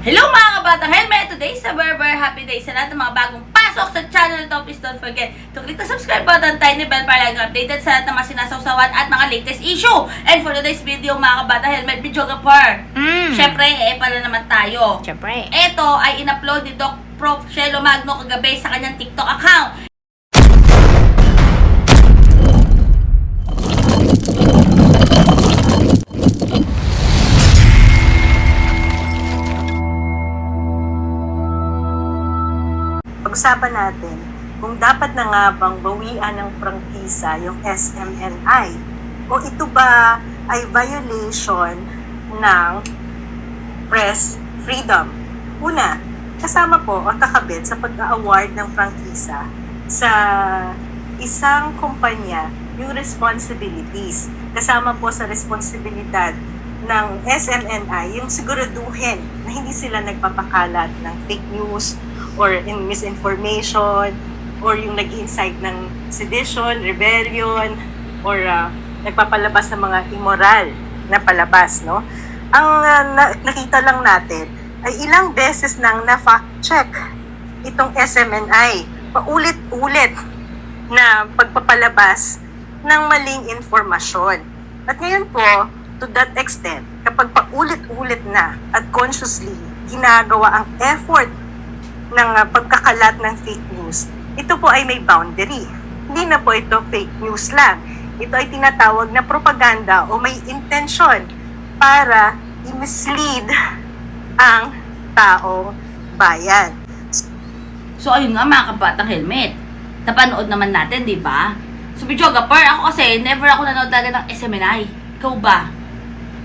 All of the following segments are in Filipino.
Hello mga kabatang helmet! Today sa Berber Happy Day sa lahat ng mga bagong pasok sa channel to. Please don't forget to click the subscribe button, tiny bell para lagi updated sa lahat ng mga sinasawsawan at mga latest issue. And for today's video mga kabatang helmet, videographer. Mm. Siyempre, eh, pala naman tayo. Siyempre. Ito ay in-upload ni Doc Prof. Shelo Magno kagabi sa kanyang TikTok account. Pag-usapan natin kung dapat na nga bang bawian ng prangkisa yung SMNI o ito ba ay violation ng press freedom. Una, kasama po o kakabit sa pag-award ng prangkisa sa isang kumpanya yung responsibilities. Kasama po sa responsibilidad ng SMNI yung siguraduhin na hindi sila nagpapakalat ng fake news or in misinformation or yung nag-incite ng sedition, rebellion, or uh, nagpapalabas ng mga immoral na palabas, no? Ang uh, na- nakita lang natin ay ilang beses nang na-fact check itong SMNI. Paulit-ulit na pagpapalabas ng maling informasyon. At ngayon po, to that extent, kapag paulit-ulit na at consciously ginagawa ang effort ng uh, pagkakalat ng fake news, ito po ay may boundary. Hindi na po ito fake news lang. Ito ay tinatawag na propaganda o may intention para i-mislead ang taong bayan. So ayun nga mga kabatang helmet. Napanood naman natin, di ba? So videographer, ako kasi never ako nanood talaga ng SMNI. Ikaw ba?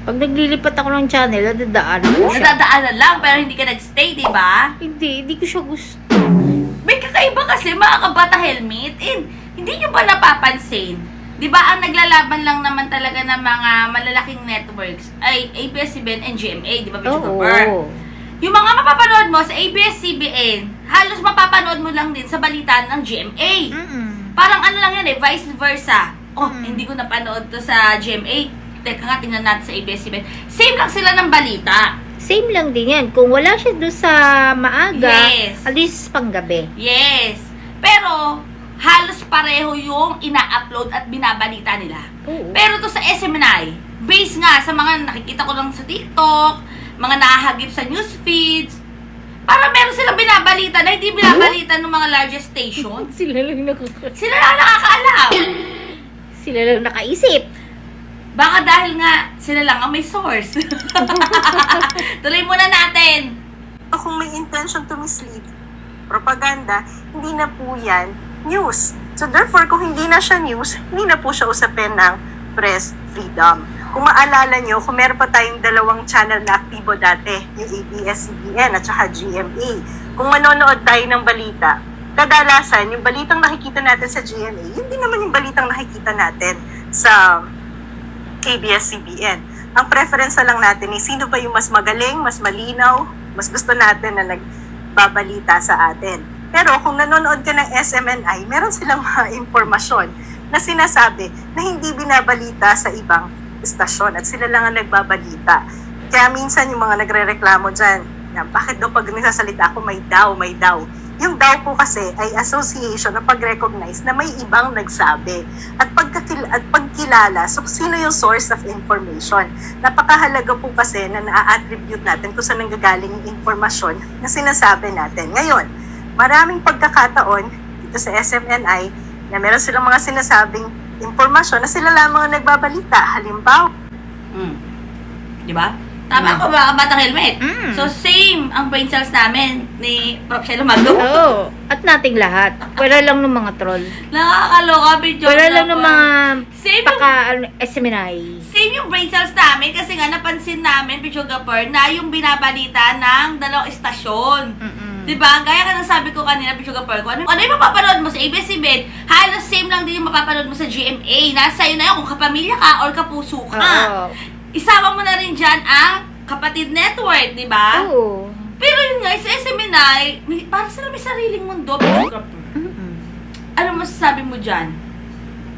Pag naglilipat ako ng channel, nadadaan ko siya. Nadadaanan lang pero hindi ka nagstay, di ba? Hindi, hindi ko siya gusto. May kakaiba kasi mga kabata helmet. And hindi nyo ba napapansin? Di ba ang naglalaban lang naman talaga ng mga malalaking networks ay ABS-CBN and GMA, di ba, videographer? Oo. Yung mga mapapanood mo sa ABS-CBN, halos mapapanood mo lang din sa balita ng GMA. Mm-mm. Parang ano lang yan eh, vice versa. Oh, Mm. hindi ko napanood to sa GMA. Teka nga, tingnan natin sa ABS-CBN. Same lang sila ng balita. Same lang din yan. Kung wala siya doon sa maaga, Yes. at least panggabi. Yes. Pero, halos pareho yung ina-upload at binabalita nila. Oo. Pero to sa SMNI, based nga sa mga nakikita ko lang sa TikTok, mga nahahagip sa news feeds, para meron silang binabalita na hindi binabalita ng mga largest station. Sila lang nakaka- Sila lang nakakaalam. Sila lang nakaisip. Baka dahil nga sila lang ang may source. Tuloy muna natin. Kung may intention to mislead, propaganda, hindi na po yan news. So therefore, kung hindi na siya news, hindi na po siya usapin ng press freedom. Kung maalala nyo, kung meron pa tayong dalawang channel na aktibo dati, yung ABS-CBN at saka GMA, kung manonood tayo ng balita, kadalasan, yung balitang nakikita natin sa GMA, yun din naman yung balitang nakikita natin sa ABS-CBN. Ang preference lang natin is sino ba yung mas magaling, mas malinaw, mas gusto natin na nagbabalita sa atin. Pero kung nanonood ka ng SMNI, meron silang mga impormasyon na sinasabi na hindi binabalita sa ibang istasyon at sila lang ang nagbabalita. Kaya minsan yung mga nagre-reklamo dyan, na bakit daw pag nagsasalita ako may daw, may daw. Yung daw po kasi ay association na pag-recognize na may ibang nagsabi. At, pagkakil at pagkilala, so sino yung source of information. Napakahalaga po kasi na na-attribute natin kung saan nanggagaling yung informasyon na sinasabi natin. Ngayon, maraming pagkakataon dito sa SMNI na meron silang mga sinasabing informasyon na sila lamang ang nagbabalita. Halimbawa, Hmm. Di ba? Tama ako mga kabatang helmet. Mm. So, same ang brain cells namin ni Prof. Shelo Magno. Oo. At nating lahat. Wala lang ng mga troll. Nakakaloka, video. Wala lang ng mga Same yung, paka ano, SMNI. same yung brain cells namin kasi nga napansin namin, videographer, na yung binabalita ng dalawang estasyon. Mm-mm. Di ba? Gaya ka ng sabi ko kanina, videographer ko, ano, ano yung mapapanood mo sa ABS-CBN? Halos same lang din yung mapapanood mo sa GMA. Nasa iyo na yun kung kapamilya ka or kapuso ka. Oo. Isama mo na rin dyan ang kapatid network, di ba? Oo. Pero yun nga, sa SMNI, may, parang sila may sariling mundo. Mm-mm. Ano masasabi mo dyan?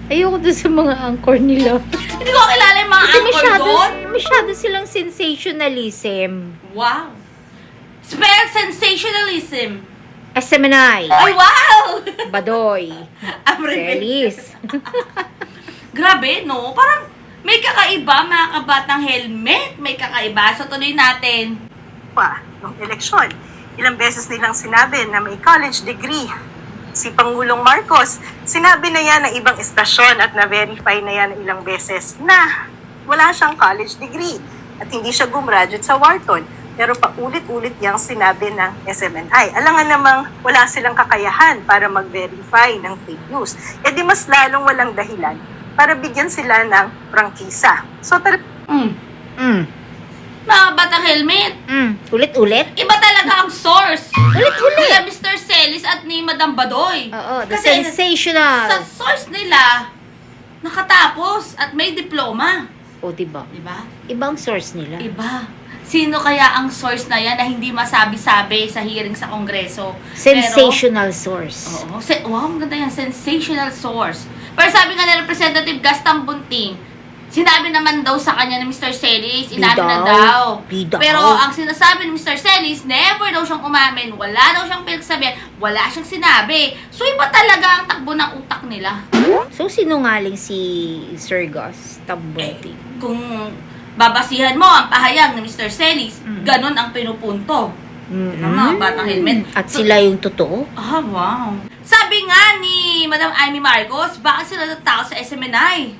Ayoko doon sa mga anchor nila. Hindi ko kilala yung mga Kasi anchor masyado, doon. masyado silang sensationalism. Wow. Sensationalism. SMNI. Ay, wow! Badoy. Abbreviation. Celis. Grabe, no? Parang may kakaiba, mga kabatang helmet. May kakaiba. So, tuloy natin. pa ng eleksyon. Ilang beses nilang sinabi na may college degree. Si Pangulong Marcos, sinabi na yan ng ibang estasyon at na-verify na yan ilang beses na wala siyang college degree at hindi siya gumraduate sa Wharton. Pero paulit-ulit yang sinabi ng SMNI. Alangan namang wala silang kakayahan para mag-verify ng fake news. E di mas lalong walang dahilan para bigyan sila ng prangkisa. So, tar- Mm. Mm. Mga batang helmet. Mm. Ulit-ulit? Iba talaga ang source. Ulit-ulit. Nila Mr. Celis at ni Madam Badoy. Oo, the Kasi sensational. sa source nila, nakatapos at may diploma. O, diba? Di ba? Ibang source nila. Iba. Sino kaya ang source na yan na hindi masabi-sabi sa hearing sa Kongreso? Sensational source. Oo. Se- wow, ang ganda yan. Sensational source. Pero sabi nga ni Representative Gastang Bunting, sinabi naman daw sa kanya ni Mr. Celis, inamin na daw. Di daw. Pero ang sinasabi ni Mr. Celis, never daw siyang umamin, wala daw siyang pinagsabihan, wala siyang sinabi. So iba talaga ang takbo ng utak nila. So, sinungaling si Sir Gus Tambunti. Kung babasihan mo ang pahayag ni Mr. Celis, Mm. ganun ang pinupunto. Mm-mm. Tama, batang helmet. At sila yung totoo? Ah, wow. Sabi nga ni Madam Amy Marcos, bakit sila natatakot sa SMNI?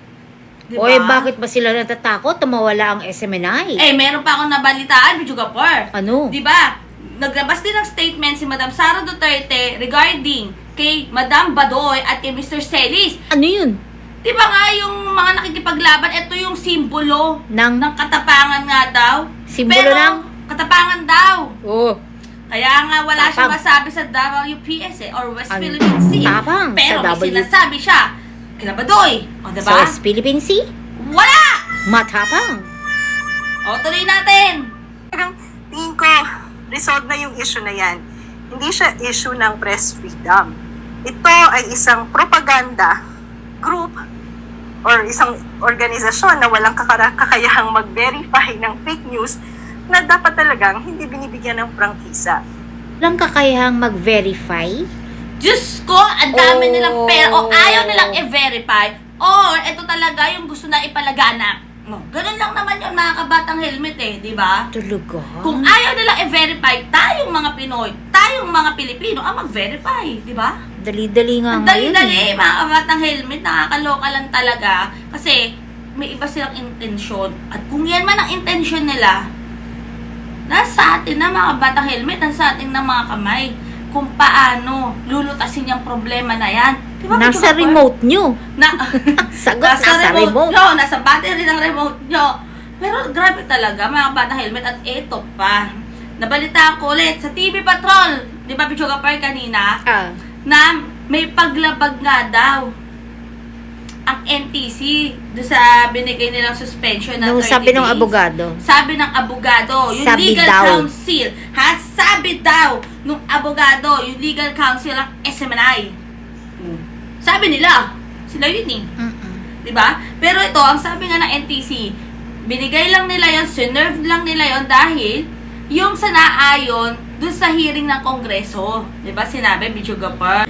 Diba? O, eh, bakit ba sila natatakot na mawala ang SMNI? Eh, meron pa akong nabalitaan, Bidyo Gapor. ano? Di ba? Naglabas din ng statement si Madam Sara Duterte regarding kay Madam Badoy at kay Mr. Celis. Ano yun? Di ba nga yung mga nakikipaglaban, ito yung simbolo Nang, ng katapangan nga daw. Simbolo Pero, ng? katapangan daw. oh, Kaya nga wala siyang Tapang. masabi sa WPS eh, or West Ang Philippine Sea. tapang Pero sa may W. sinasabi siya, kila Badoy. O, diba? sa West Philippine Sea? Wala! Matapang. O, tuloy natin. Parang tingin ko, resolved na yung issue na yan. Hindi siya issue ng press freedom. Ito ay isang propaganda group or isang organisasyon na walang kakara- kakayahang mag-verify ng fake news na dapat talagang hindi binibigyan ng prangkisa. Walang kakayahang mag-verify? Diyos ko, ang dami Oh. nilang pera. O ayaw nilang i-verify. Or ito talaga yung gusto na ipalaganap. No, ganun lang naman yung mga kabatang helmet eh, di ba? Talaga? Kung ayaw nilang i-verify, tayong mga Pinoy, tayong mga Pilipino ang mag-verify, di ba? Dali-dali nga Ang ngayon dali-dali, eh. mga kabatang helmet, nakakaloka lang talaga. Kasi, may iba silang intensyon. At kung yan man ang intensyon nila, nasa atin na mga kabatang helmet, nasa atin na mga kamay. Kung paano lulutasin yung problema na yan. Di ba, Medyo Nasa remote nyo. Na, Sagot, nasa, nasa remote, remote. nyo, nasa battery ng remote nyo. Pero grabe talaga, mga bata helmet. At ito pa, nabalita ko ulit sa TV Patrol. Di ba, Pichuga Park kanina? Ah, na may paglabag nga daw ang NTC do sa binigay nilang suspension ng nung 30 sabi ng days. abogado. Sabi ng abogado, yung Sabi legal daw. counsel, ha? Sabi daw nung abogado, yung legal counsel ng SMNI. Sabi nila, sila yun eh. Mm-mm. 'di ba? Pero ito, ang sabi nga ng NTC, binigay lang nila 'yon, sinerve lang nila 'yon dahil yung sa naayon dun sa hearing ng Kongreso, 'di ba? Sinabi Bicho Gapar.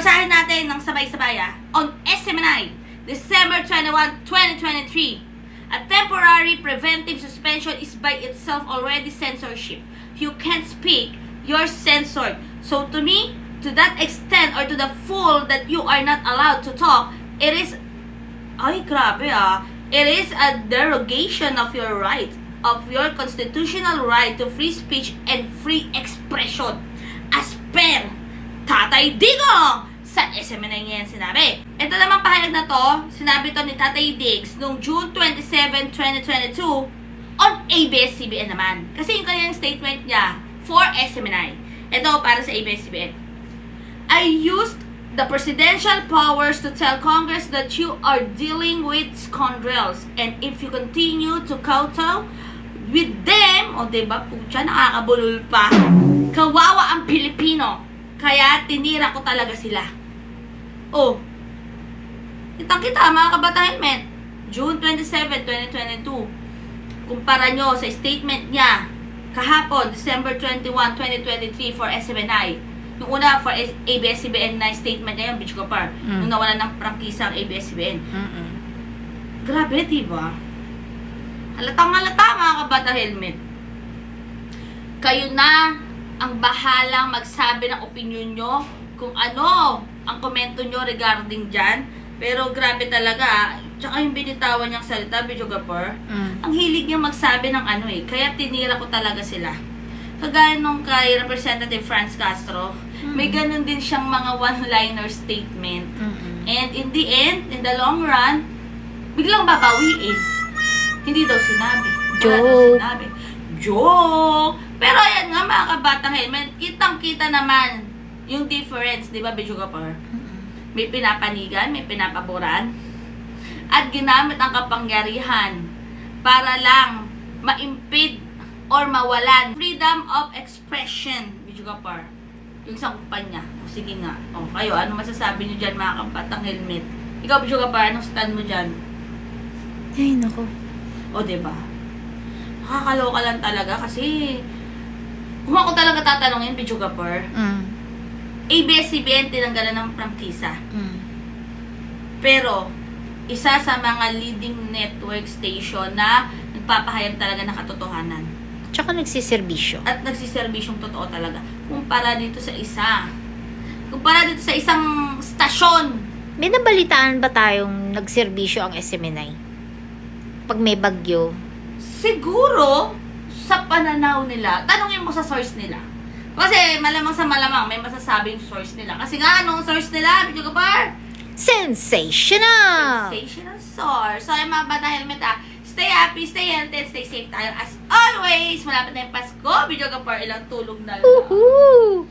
Basahin natin ng sabay-sabay ah. On SMNI, December 21, 2023. A temporary preventive suspension is by itself already censorship. You can't speak, you're censored. So to me, to that extent or to the full that you are not allowed to talk, it is ay, grabe ah. It is a derogation of your right, of your constitutional right to free speech and free expression. As per Tatay Digong sa SMNI ngayon sinabi. Ito naman pahayag na to, sinabi to ni Tatay Diggs noong June 27, 2022 on ABS-CBN naman. Kasi yung kanyang statement niya for SMNI. Ito para sa ABS-CBN. I used the presidential powers to tell Congress that you are dealing with scoundrels and if you continue to kowtow with them, o diba, putya, nakakabulol pa, kawawa ang Pilipino. Kaya tinira ko talaga sila. Oh, kitang kita mga kabata helmet, June 27, 2022, kumpara nyo sa statement niya kahapon, December 21, 2023 for SMNI. Yung una for ABS-CBN na statement niya yung Beach Par. Mm. Nung nawala ng prangkisa ang ABS-CBN. Mm-mm. Grabe, di ba? Halatang halata mga kabata helmet. Kayo na ang bahalang magsabi ng opinion nyo kung ano ang komento nyo regarding dyan. Pero grabe talaga, tsaka yung binitawan niyang salita, Bidyo Gapor, Mm. ang hilig niya magsabi ng ano eh, kaya tinira ko talaga sila. Kagaya nung kay Representative Franz Castro, may ganun din siyang mga one-liner statement. Mm-mm. And in the end, in the long run, biglang babawiin. Hindi daw sinabi. Wala daw Joke. sinabi. Joke! Pero ayan nga mga kabatang helmet, kitang-kita naman yung difference, di ba, Bidyo Gapar? May pinapanigan, may pinapaboran. At ginamit ang kapangyarihan para lang ma-impede or mawalan freedom of expression. Bidyo Gapar. Yung isang kumpanya. O, sige nga. O, kayo, ano masasabi nyo dyan mga kapatang helmet? Ikaw, Bidyo Gapar, anong stand mo dyan? Ay, nako. O, diba? Nakakaloka lang talaga kasi kung ako talaga tatanungin, Bidyo Gapar, Mm. ABS-CBN tinanggalan ng prangkisa. Mm. Pero, isa sa mga leading network station na nagpapahayag talaga ng katotohanan. Tsaka nagsiservisyo. At nagsiserbisyong totoo talaga. Kumpara dito sa isa. Kumpara dito sa isang stasyon. May nabalitaan ba tayong nagserbisyo ang SMNI? Pag may bagyo. Siguro, sa pananaw nila, tanongin mo sa source nila. Kasi malamang sa malamang, may masasabing source nila. Kasi nga, anong source nila? Video ka par? Sensational! Sensational source. So, ay mga bata helmet ah. Stay happy, stay healthy, and stay safe tayo. As always, malapit na yung Pasko. Video ka par, ilang tulog na lang. Woohoo!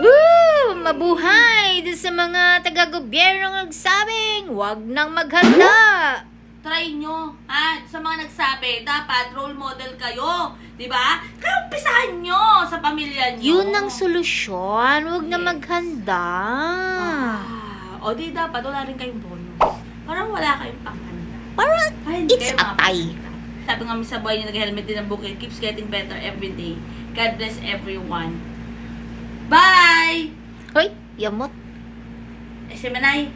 Woo! Mabuhay dun sa mga taga-gobyerno nagsabing huwag nang maghanda. Try nyo, ha? Sa mga nagsabi, dapat role model kayo. Di ba? Umpisahan nyo sa pamilya nyo. Yun ang solusyon. Huwag na Yes. maghanda. Ah, o di dapat wala rin kayong bonus. Parang wala kayong panghanda. Parang Parang hindi it's kayo a tie. makapaganda. Sabi nga sa buhay niya nag-helmet din ang bukid. Keeps getting better every day. God bless everyone. Bye! Hoy, yamot. Eh, si Manay.